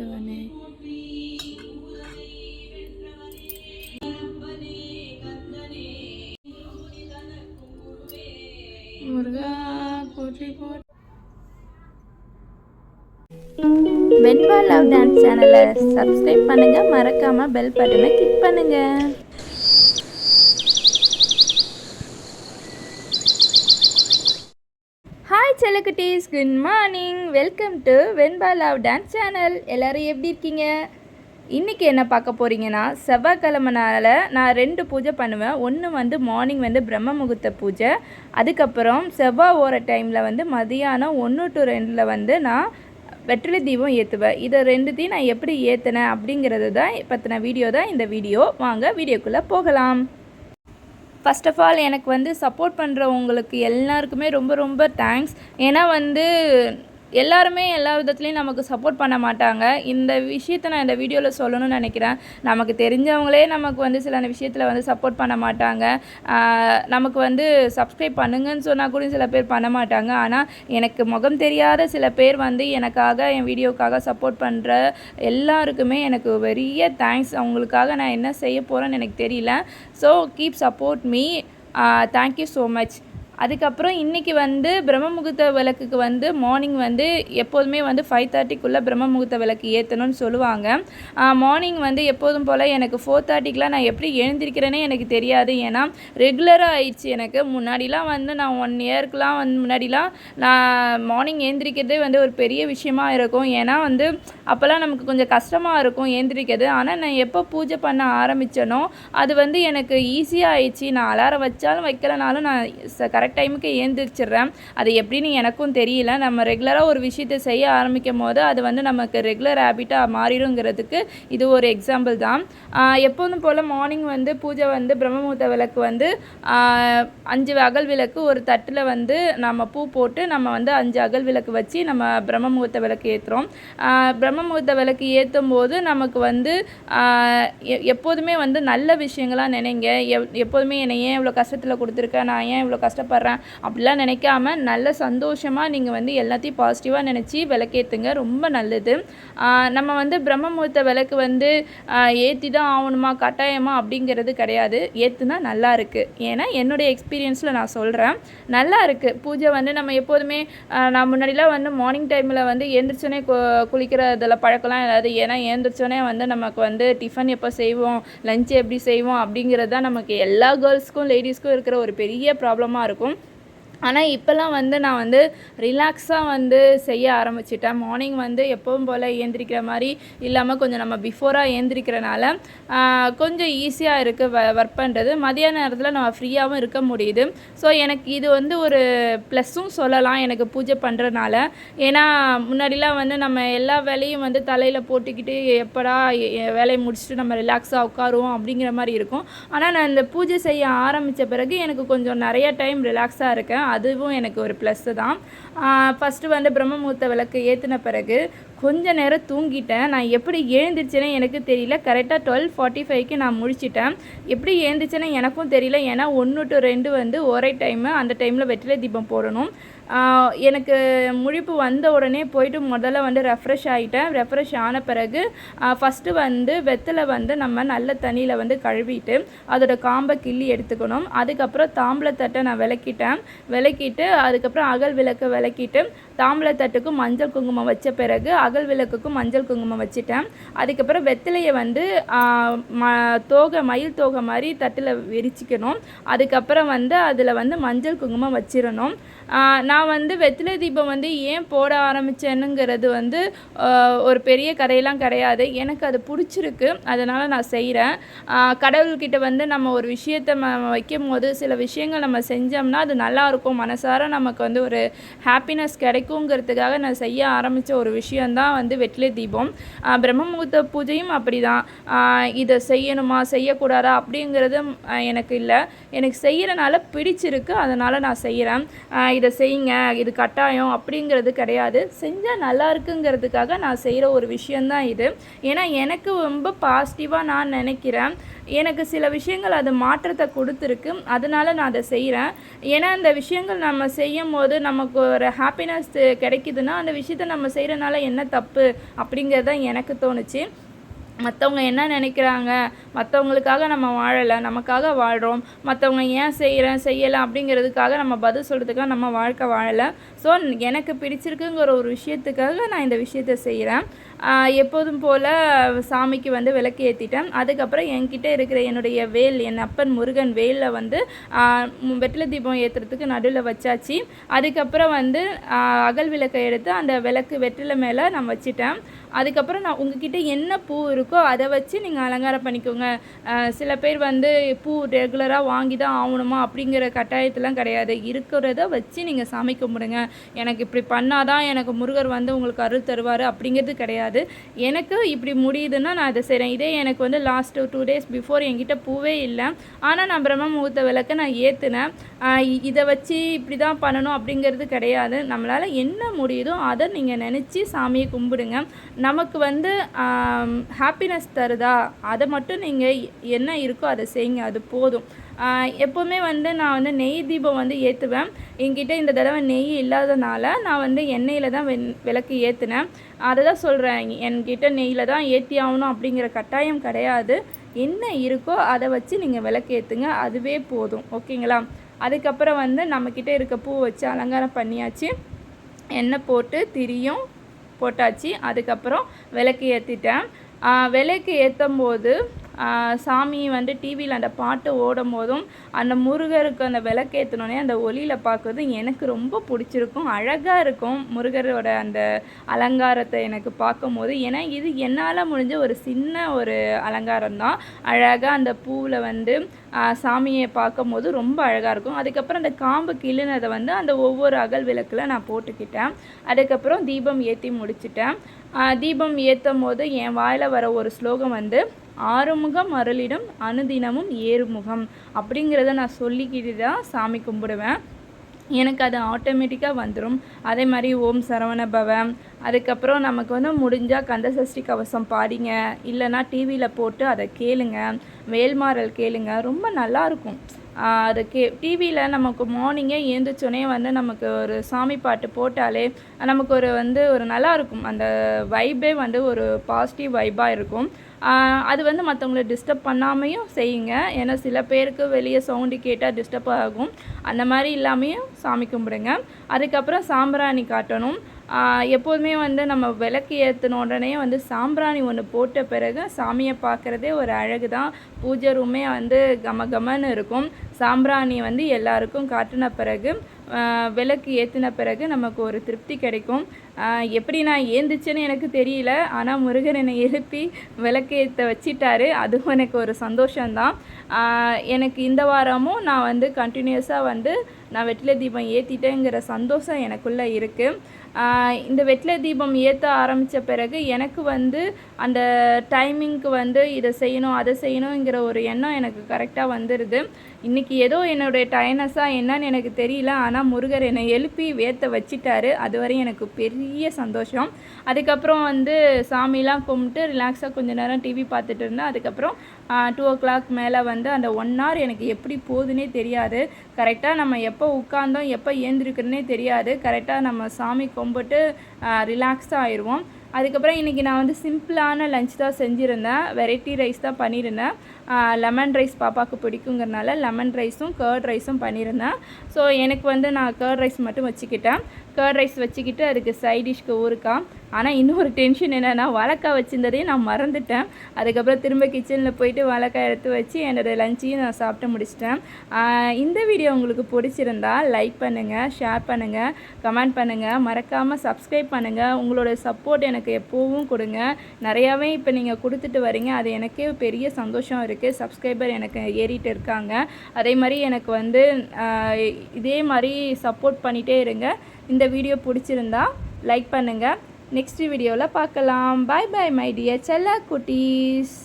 ஆண்டவனே முருகா போற்றி போற்றி வெண்பா லவ் டான்ஸ் சேனலை சப்ஸ்கிரைப் பண்ணுங்க. மறக்காம பெல் பட்டனை கிளிக் பண்ணுங்க. Hi செல்லக்குட்டீஸ் good morning welcome to Venba love dance channel எல்லோரும் எப்படி இருக்கீங்க? இன்றைக்கி என்ன பார்க்க போகிறீங்கன்னா செவ்வாய்க்கிழமனால நான் ரெண்டு பூஜை பண்ணுவேன். ஒன்று வந்து மார்னிங் வந்து பிரம்ம முகூர்த்த பூஜை. அதுக்கப்புறம் செவ்வாய் ஓர டைமில் வந்து மதியானம் ஒன்று டு ரெண்டில் வந்து நான் வெற்றிலை தீபம் ஏற்றுவேன் இதை ரெண்டுத்தையும் நான் எப்படி ஏற்றினேன் அப்படிங்கிறது தான் பற்றின வீடியோ தான் இந்த வீடியோ வாங்க வீடியோக்குள்ளே போகலாம். ஃபர்ஸ்ட் ஆஃப் ஆல் எனக்கு வந்து சப்போர்ட் பண்ணுறவங்களுக்கு எல்லாருக்குமே ரொம்ப ரொம்ப தேங்க்ஸ் ஏன்னா வந்து எல்லாருமே எல்லா விதத்துலேயும் நமக்கு சப்போர்ட் பண்ண மாட்டாங்க. இந்த விஷயத்தை நான் இந்த வீடியோவில் சொல்லணும்னு நினைக்கிறேன். நமக்கு தெரிஞ்சவங்களே நமக்கு வந்து சில விஷயத்தில் வந்து சப்போர்ட் பண்ண மாட்டாங்க. நமக்கு வந்து சப்ஸ்கிரைப் பண்ணுங்கன்னு சொன்னால் கூட சில பேர் பண்ண மாட்டாங்க. ஆனால் எனக்கு முகம் தெரியாத சில பேர் வந்து எனக்காக என் வீடியோக்காக சப்போர்ட் பண்ணுற எல்லாருக்குமே எனக்கு பெரிய தேங்க்ஸ் அவங்களுக்காக நான் என்ன செய்ய போகிறேன்னு எனக்கு தெரியல. So keep support me thank you so much அதுக்கப்புறம் இன்றைக்கி வந்து பிரம்ம முகூர்த்த விளக்குக்கு வந்து மார்னிங் வந்து எப்போதுமே வந்து ஃபைவ் தேர்ட்டிக்குள்ளே பிரம்ம முகூர்த்த விளக்கு ஏற்றணும்னு சொல்லுவாங்க. மார்னிங் வந்து எப்போதும் போல் எனக்கு ஃபோர் தேர்ட்டிக்கெலாம் நான் எப்படி எழுந்திருக்கிறேனே எனக்கு தெரியாது. ஏன்னா ரெகுலராக ஆயிடுச்சு எனக்கு. முன்னாடிலாம் வந்து நான் ஒன் இயர்க்குலாம் வந்து முன்னாடிலாம் நான் மார்னிங் ஏந்திரிக்கிறதே வந்து ஒரு பெரிய விஷயமா இருக்கும். ஏன்னா வந்து அப்போல்லாம் நமக்கு கொஞ்சம் கஷ்டமாக இருக்கும் ஏந்திரிக்கிறது. ஆனால் நான் எப்போ பூஜை பண்ண ஆரம்பித்தனோ அது வந்து எனக்கு ஈஸியாக ஆயிடுச்சு. நான் அலாரம் வச்சாலும் வைக்கலனாலும் நான் கரெக்ட் டைமுக்கு ஏந்திரிச்சிடுறேன். அது எப்படின்னு எனக்கும் தெரியல. நம்ம ரெகுலராக ஒரு விஷயத்தை செய்ய ஆரம்பிக்கும் போது அது வந்து நமக்கு ரெகுலர் ஹேபிட்டாக மாறிடுங்கிறதுக்கு இது ஒரு எக்ஸாம்பிள் தான். எப்போதும் போல் மார்னிங் வந்து பூஜை வந்து பிரம்மமுகூர்த்த விளக்கு வந்து அஞ்சு அகல் விளக்கு ஒரு தட்டில் வந்து நம்ம பூ போட்டு நம்ம வந்து அஞ்சு அகல் விளக்கு வச்சு நம்ம பிரம்மமுகூர்த்த விளக்கு ஏற்றுறோம் பிரம்ம முகூர்த்த விளக்கு ஏற்றும் போது நமக்கு வந்து எ- எப்போதுமே வந்து நல்ல விஷயங்களாக நினைங்க. எப் எப்போதுமே என்னை ஏன் இவ்வளோ கஷ்டத்தில் கொடுத்துருக்க? நான் ஏன் இவ்வளோ கஷ்டப்படுறேன்? அப்படிலாம் நினைக்காம நல்ல சந்தோஷமாக நீங்கள் வந்து எல்லாத்தையும் பாசிட்டிவாக நினச்சி விளக்கேற்றுங்க ரொம்ப நல்லது. நம்ம வந்து பிரம்ம முகூர்த்த விளக்கு வந்து ஏற்றி தான் ஆகணுமா கட்டாயமா அப்படிங்கிறது கிடையாது. ஏற்றுனா நல்லா இருக்குது ஏன்னா என்னுடைய எக்ஸ்பீரியன்ஸில் நான் சொல்கிறேன் நல்லா இருக்குது பூஜை வந்து நம்ம எப்போதுமே நான் முன்னாடிலாம் வந்து மார்னிங் டைமில் வந்து எழுந்திரிச்சோன்னே கு இதில் பழக்கம்லாம் இல்லாது. ஏன்னா எழுந்திரிச்சோன்னே வந்து நமக்கு வந்து டிஃபன் எப்போ செய்வோம் லஞ்ச் எப்படி செய்வோம் அப்படிங்கிறது தான் நமக்கு எல்லா கேர்ள்ஸ்க்கும் லேடிஸ்க்கும் இருக்கிற ஒரு பெரிய ப்ராப்ளமாக இருக்கும். இருக்கும் ஆனால் இப்போல்லாம் வந்து நான் வந்து ரிலாக்ஸாக வந்து செய்ய ஆரம்பிச்சிட்டேன். மார்னிங் வந்து எப்பவும் போல் ஏந்திரிக்கிற மாதிரி இல்லாமல் கொஞ்சம் நம்ம பிஃபோராக ஏந்திரிக்கிறனால கொஞ்சம் ஈஸியாக இருக்குது ஒர்க் பண்ணுறது மதியான நேரத்தில் நம்ம ஃப்ரீயாகவும் இருக்க முடியுது. ஸோ எனக்கு இது வந்து ஒரு ப்ளஸ்ஸும் சொல்லலாம் எனக்கு பூஜை பண்ணுறதுனால ஏன்னா முன்னாடிலாம் வந்து நம்ம எல்லா வேலையும் வந்து தலையில் போட்டுக்கிட்டு எப்படா வேலையை முடிச்சுட்டு நம்ம ரிலாக்ஸாக உட்காருவோம் அப்படிங்கிற மாதிரி இருக்கும். ஆனால் நான் இந்த பூஜை செய்ய ஆரம்பித்த பிறகு எனக்கு கொஞ்சம் நிறைய டைம் ரிலாக்ஸாக இருக்கேன். அதுவும் எனக்கு ஒரு ப்ளஸ்ஸு தான். ஃபஸ்ட்டு வந்து பிரம்மமூர்த்த விளக்கு ஏற்றின பிறகு கொஞ்ச நேரம் தூங்கிட்டேன். நான் எப்படி எழுந்திரிச்சேனே எனக்கு தெரியல. கரெக்டாக டுவெல் ஃபார்ட்டி ஃபைவ்க்கு நான் முடிச்சிட்டேன் எப்படி எழுந்திரிச்சேனே எனக்கும் தெரியல. ஏன்னா ஒன்று டு ரெண்டு வந்து ஒரே டைமு அந்த டைமில் வெற்றிலை தீபம் போடணும். எனக்கு முழிப்பு வந்த உடனே போயிட்டு முதல்ல வந்து ரெஃப்ரெஷ் ஆகிட்டேன் ரெஃப்ரெஷ் ஆன பிறகு ஃபஸ்ட்டு வந்து வெத்தலை வந்து நம்ம நல்ல தண்ணியில் வந்து கழுவிட்டு அதோட காம்பை கிள்ளி எடுத்துக்கணும். அதுக்கப்புறம் தாம்பளத்தட்டை நான் விளக்கிட்டேன். விளக்கிட்டு அதுக்கப்புறம் அகல் விளக்கு விளக்கிட்டு தாம்பளத்தட்டுக்கும் மஞ்சள் குங்குமம் வச்ச பிறகு அகல் விளக்குக்கும் மஞ்சள் குங்குமம் வச்சுட்டேன். அதுக்கப்புறம் வெத்தலையை வந்து ம தோகை மயில் தோகை மாதிரி தட்டில் விரிச்சிக்கணும். அதுக்கப்புறம் வந்து அதில் வந்து மஞ்சள் குங்குமம் வச்சிடணும். நான் வந்து வெத்தலை தீபம் வந்து ஏன் போட ஆரம்பித்தேனுங்கிறது வந்து ஒரு பெரிய கதையெல்லாம் கிடையாது. எனக்கு அது பிடிச்சிருக்கு. அதனால் நான் செய்கிறேன் கடவுள்கிட்ட வந்து நம்ம ஒரு விஷயத்தை வைக்கும் போது சில விஷயங்கள் நம்ம செஞ்சோம்னா அது நல்லாயிருக்கும் மனசார நமக்கு வந்து ஒரு ஹாப்பினஸ் கிடைக்கும். கிடைக்குங்கிறதுக்காக நான் செய்ய ஆரம்பித்த ஒரு விஷயந்தான் வந்து வெற்றிலை தீபம். ஆஹ், பிரம்ம முகூர்த்த பூஜையும் அப்படி தான் இதை செய்யணுமா செய்யக்கூடாதா அப்படிங்கிறது எனக்கு இல்லை. எனக்கு செய்கிறனால பிடிச்சிருக்கு அதனால் நான் செய்கிறேன் இதை செய்யுங்க இது கட்டாயம் அப்படிங்கிறது கிடையாது. செஞ்சால் நல்லா இருக்குங்கிறதுக்காக நான் செய்கிற ஒரு விஷயந்தான் இது. ஏன்னா எனக்கு ரொம்ப பாசிட்டிவாக நான் நினைக்கிறேன். எனக்கு சில விஷயங்கள் அது மாற்றத்தை கொடுத்துருக்கு. அதனால் நான் அதை செய்கிறேன் ஏன்னா இந்த விஷயங்கள் நம்ம செய்யும் போது நமக்கு ஒரு ஹாப்பினஸ் கிடைக்குதுன்னா அந்த விஷயத்த நம்ம செய்கிறனால என்ன தப்பு அப்படிங்கிறது தான் எனக்கு தோணுச்சு. மற்றவங்க என்ன நினைக்கிறாங்க? மற்றவங்களுக்காக நம்ம வாழலை நமக்காக வாழ்கிறோம் மற்றவங்க ஏன் செய்கிறேன் செய்யலை அப்படிங்கிறதுக்காக நம்ம பதில் சொல்கிறதுக்காக நம்ம வாழ்க்கை வாழலை. ஸோ எனக்கு பிடிச்சிருக்குங்கிற ஒரு விஷயத்துக்காக நான் இந்த விஷயத்த செய்கிறேன் எப்போதும் போல் சாமிக்கு வந்து விளக்கு ஏற்றிட்டேன் அதுக்கப்புறம் என்கிட்ட இருக்கிற என்னுடைய வேல் என் அப்பன் முருகன் வேலில் வந்து வெற்றில தீபம் ஏற்றுறதுக்கு நடுவில் வச்சாச்சு. அதுக்கப்புறம் வந்து அகல் விளக்கை எடுத்து அந்த விளக்கு வெற்றில மேலே நான் வச்சிட்டேன். அதுக்கப்புறம் நான் உங்ககிட்ட என்ன பூ இருக்கோ அதை வச்சு நீங்கள் அலங்காரம் பண்ணிக்கோங்க. சில பேர் வந்து பூ ரெகுலராக வாங்கி தான் ஆகணுமா அப்படிங்கிற கட்டாயத்தெலாம் கிடையாது. இருக்கிறத வச்சு நீங்கள் சாமி கும்பிடுங்க. எனக்கு இப்படி பண்ணாதான் எனக்கு முருகர் வந்து உங்களுக்கு அருள் தருவார் அப்படிங்கிறது கிடையாது. எனக்கு இப்படி முடியுதுன்னா நான் அதை செய்கிறேன் இதே எனக்கு வந்து லாஸ்ட் டூ டேஸ் பிஃபோர் என்கிட்ட பூவே இல்லை. ஆனால் நான் பிரம்ம முகூர்த்த விளக்கை நான் ஏற்றுனேன் இதை வச்சு இப்படி தான் பண்ணணும் அப்படிங்கிறது கிடையாது. நம்மளால் என்ன முடியுதோ அதை நீங்கள் நினச்சி சாமியை கும்பிடுங்க. நமக்கு வந்து ஹாப்பினஸ் தருதா? அதை மட்டும் நீங்கள் என்ன இருக்கோ அதை செய்யுங்க. அது போதும். எப்போவுமே வந்து நான் வந்து நெய் தீபம் வந்து ஏற்றுவேன் என்கிட்ட இந்த தடவை நெய் இல்லாதனால நான் வந்து எண்ணெயில் தான் வெண் விளக்கு ஏற்றுனேன் அதை தான் சொல்கிறேன் என்கிட்ட நெய்யில் தான் ஏற்றி ஆகணும் அப்படிங்கிற கட்டாயம் கிடையாது. என்ன இருக்கோ அதை வச்சு நீங்கள் விளக்கு ஏற்றுங்க அதுவே போதும். ஓகேங்களா? அதுக்கப்புறம் வந்து நம்மக்கிட்ட இருக்க பூ வச்சு அலங்காரம் பண்ணியாச்சு. எண்ணெய் போட்டு திரியும் போட்டாச்சு. அதுக்கப்புறம் விளக்கு ஏற்றிட்டேன் விளக்கு ஏற்றும் போது சாமி வந்து டிவியில் அந்த பாட்டு ஓடும் போதும் அந்த முருகருக்கு அந்த விளக்கேற்றினோடனே அந்த ஒளியில் பார்க்குறது எனக்கு ரொம்ப பிடிச்சிருக்கும். அழகாக இருக்கும் முருகரோட அந்த அலங்காரத்தை எனக்கு பார்க்கும்போது. ஏன்னா இது என்னால் முடிஞ்ச ஒரு சின்ன ஒரு அலங்காரம் தான் அழகாக அந்த பூவில் வந்து சாமியை பார்க்கும்போது ரொம்ப அழகாக இருக்கும். அதுக்கப்புறம் அந்த காம்பு கிள்ளுனதை வந்து அந்த ஒவ்வொரு அகல் விளக்கில் நான் போட்டுக்கிட்டேன். அதுக்கப்புறம் தீபம் ஏற்றி முடிச்சிட்டேன். தீபம் ஏற்றும் போது என் வாயில் வர ஒரு ஸ்லோகம் வந்து ஆறுமுகம் அருளிடம் அனுதினமும் ஏறுமுகம். அப்படிங்கிறத நான் சொல்லிக்கிட்டு தான் சாமி கும்பிடுவேன். எனக்கு அது ஆட்டோமேட்டிக்காக வந்துடும் அதே மாதிரி ஓம் சரவண பவன் அதுக்கப்புறம் நமக்கு வந்து முடிஞ்சால் கந்தசஷ்டி கவசம் பாடிங்க. இல்லைனா டிவியில் போட்டு அதை கேளுங்க. வேல்மாறல் கேளுங்க. ரொம்ப நல்லாயிருக்கும் அது கே டிவியில் நமக்கு மார்னிங்கே எழுந்திரிச்சோன்னே வந்து நமக்கு ஒரு சாமி பாட்டு போட்டாலே நமக்கு ஒரு வந்து ஒரு நல்லாயிருக்கும் அந்த வைபே வந்து ஒரு பாசிட்டிவ் வைப்பாக இருக்கும். அது வந்து மற்றவங்கள டிஸ்டர்ப் பண்ணாமையும் செய்யுங்க. ஏன்னா சில பேருக்கு வெளியே சவுண்டு கேட்டால் டிஸ்டர்ப் ஆகும். அந்த மாதிரி இல்லாமையும் சாமி கும்பிடுங்க. அதுக்கப்புறம் சாம்பிராணி காட்டணும். எப்போதுமே வந்து நம்ம விளக்கு ஏற்றின உடனே வந்து சாம்பிராணி ஒன்று போட்ட பிறகு சாமியை பார்க்குறதே ஒரு அழகு தான் பூஜை ரூமே வந்து கம கமன்னு இருக்கும். சாம்பிராணி வந்து எல்லாருக்கும் காட்டின பிறகு விளக்கு ஏற்றின பிறகு நமக்கு ஒரு திருப்தி கிடைக்கும். எப்படி நான் ஏந்திச்சேன்னு எனக்கு தெரியல. ஆனால் முருகன் என்னை எழுப்பி விளக்கு ஏற்ற வச்சிட்டாரு. அதுவும் எனக்கு ஒரு சந்தோஷம்தான். எனக்கு இந்த வாரமும் நான் வந்து கண்டினியூஸாக வந்து நான் வெற்றிலை தீபம் ஏற்றிட்டேங்கிற சந்தோஷம் எனக்குள்ளே இருக்குது இந்த வெற்றிலை தீபம் ஏற்ற ஆரம்பித்த பிறகு எனக்கு வந்து அந்த டைமிங்க்கு வந்து இதை செய்யணும் அதை செய்யணுங்கிற ஒரு எண்ணம் எனக்கு கரெக்டாக வந்துடுது இன்றைக்கி ஏதோ என்னுடைய டயனஸாக என்னன்னு எனக்கு தெரியல ஆனால் முருகர் என்னை எழுப்பி வேர்த்த வச்சிட்டாரு. அதுவரை எனக்கு பெரிய சந்தோஷம். அதுக்கப்புறம் வந்து சாமிலாம் கும்பிட்டு ரிலாக்ஸாக கொஞ்சம் நேரம் டிவி பார்த்துட்டு இருந்தேன். அதுக்கப்புறம் டூ ஓ கிளாக் மேலே வந்து அந்த ஒன் ஹவர் எனக்கு எப்படி போகுதுன்னே தெரியாது. கரெக்டாக நம்ம எப்போ உட்காந்தோம் எப்போ ஏந்திருக்கிறனே தெரியாது. கரெக்டாக நம்ம சாமி கும்பிட்டு ரிலாக்ஸாக ஆயிடுவோம் அதுக்கப்புறம் இன்றைக்கி நான் வந்து சிம்பிளான லஞ்ச் தான் செஞ்சுருந்தேன். வெரைட்டி ரைஸ் தான் பண்ணியிருந்தேன். லெமன் ரைஸ் பாப்பாவுக்கு பிடிக்குங்கிறனால லெமன் ரைஸும் கர்ட் ரைஸும் பண்ணியிருந்தேன். ஸோ எனக்கு வந்து நான் கர்ட் ரைஸ் மட்டும் வச்சுக்கிட்டேன். கர்ட் ரைஸ் வச்சுக்கிட்டு அதுக்கு சைட் டிஷ்க்கு ஆனால் இன்னொரு டென்ஷன் என்னென்னா வாழைக்காய் வச்சுருந்ததையும் நான் மறந்துட்டேன். அதுக்கப்புறம் திரும்ப கிச்சனில் போயிட்டு வாழைக்காய் எடுத்து வச்சு என்னோடய லஞ்சையும் நான் சாப்பிட்டு முடிச்சிட்டேன். இந்த வீடியோ உங்களுக்கு பிடிச்சிருந்தா லைக் பண்ணுங்கள் ஷேர் பண்ணுங்கள் கமெண்ட் பண்ணுங்கள் மறக்காமல் சப்ஸ்கிரைப் பண்ணுங்கள் உங்களோட சப்போர்ட் எனக்கு எப்போவும் கொடுங்க. நிறையாவே இப்போ நீங்கள் கொடுத்துட்டு வரீங்க. அது எனக்கே பெரிய சந்தோஷம் இருக்குது இருக்குது சப்ஸ்கிரைபர் எனக்கு ஏறிட்டு இருக்காங்க. அதே மாதிரி எனக்கு வந்து இதே மாதிரி சப்போர்ட் பண்ணிகிட்டே இருங்க. இந்த வீடியோ பிடிச்சிருந்தா லைக் பண்ணுங்கள் நெக்ஸ்ட் வீடியோவில் பார்க்கலாம். பாய் பாய் மை டியர் செல்லா குட்டீஸ்